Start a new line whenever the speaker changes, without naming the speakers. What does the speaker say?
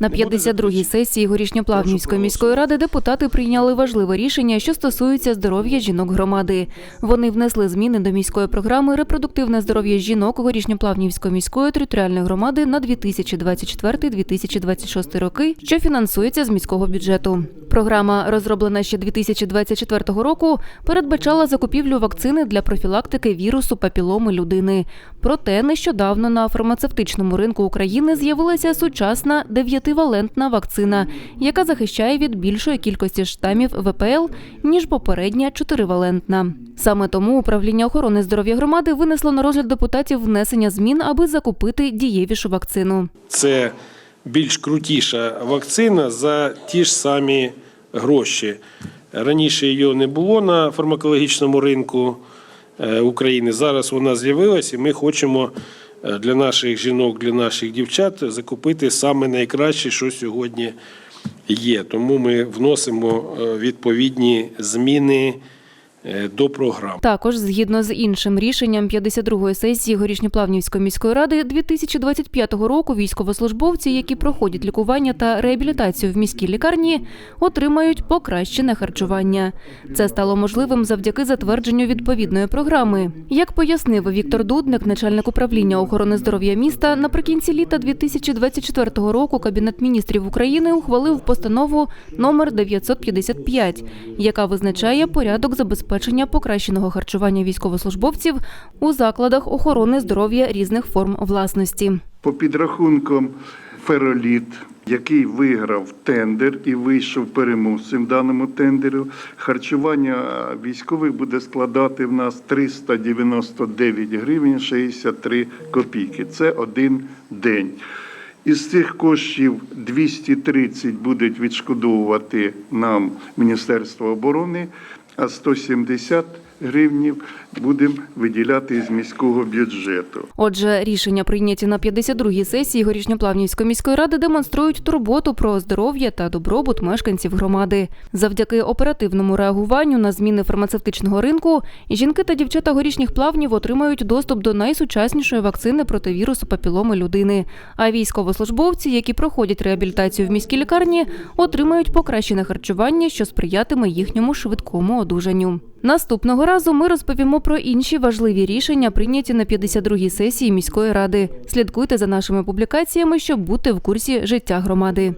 На 52-й сесії Горішньоплавнівської міської ради депутати прийняли важливе рішення, що стосується здоров'я жінок громади. Вони внесли зміни до міської програми Репродуктивне здоров'я жінок Горішньоплавнівської міської територіальної громади на 2024-2026 роки, що фінансується з міського бюджету. Програма, розроблена ще 2024 року, передбачала закупівлю вакцини для профілактики вірусу папіломи людини. Проте нещодавно на фармацевтичному ринку України з'явилася сучасна дев'ятивалентна вакцина, яка захищає від більшої кількості штамів ВПЛ, ніж попередня чотиривалентна. Саме тому управління охорони здоров'я громади винесло на розгляд депутатів внесення змін, аби закупити дієвішу вакцину.
Це більш крутіша вакцина за ті ж самі гроші. Раніше її не було на фармакологічному ринку е, України. Зараз вона з'явилась, і ми хочемо е, для наших жінок, для наших дівчат закупити саме найкраще, що сьогодні є. Тому ми вносимо е, відповідні зміни до програм.
Також, згідно з іншим рішенням 52-ї сесії Горішньоплавнівської міської ради 2025 року, військовослужбовці, які проходять лікування та реабілітацію в міській лікарні, отримають покращене харчування. Це стало можливим завдяки затвердженню відповідної програми. Як пояснив Віктор Дудник, начальник управління охорони здоров'я міста, наприкінці літа 2024 року Кабінет міністрів України ухвалив постанову номер 955, яка визначає порядок забезпечення покращеного харчування військовослужбовців у закладах охорони здоров'я різних форм власності.
По підрахункам Фероліт, який виграв тендер і вийшов переможцем даному тендеру, харчування військових буде складати в нас 399 гривень 63 копійки. Це один день. Із цих коштів 230 будуть відшкодовувати нам Міністерство оборони, а 170 гривнів будемо виділяти з міського бюджету.
Отже, рішення, прийняті на 52-й сесії Горішньоплавнівської міської ради, демонструють турботу про здоров'я та добробут мешканців громади. Завдяки оперативному реагуванню на зміни фармацевтичного ринку жінки та дівчата горішніх плавнів отримають доступ до найсучаснішої вакцини проти вірусу папіломи людини. А військовослужбовці, які проходять реабілітацію в міській лікарні, отримають покращене харчування, що сприятиме їхньому швидкому одужанню. Наступного разу ми розповімо про інші важливі рішення, прийняті на 52-й сесії міської ради. Слідкуйте за нашими публікаціями, щоб бути в курсі життя громади.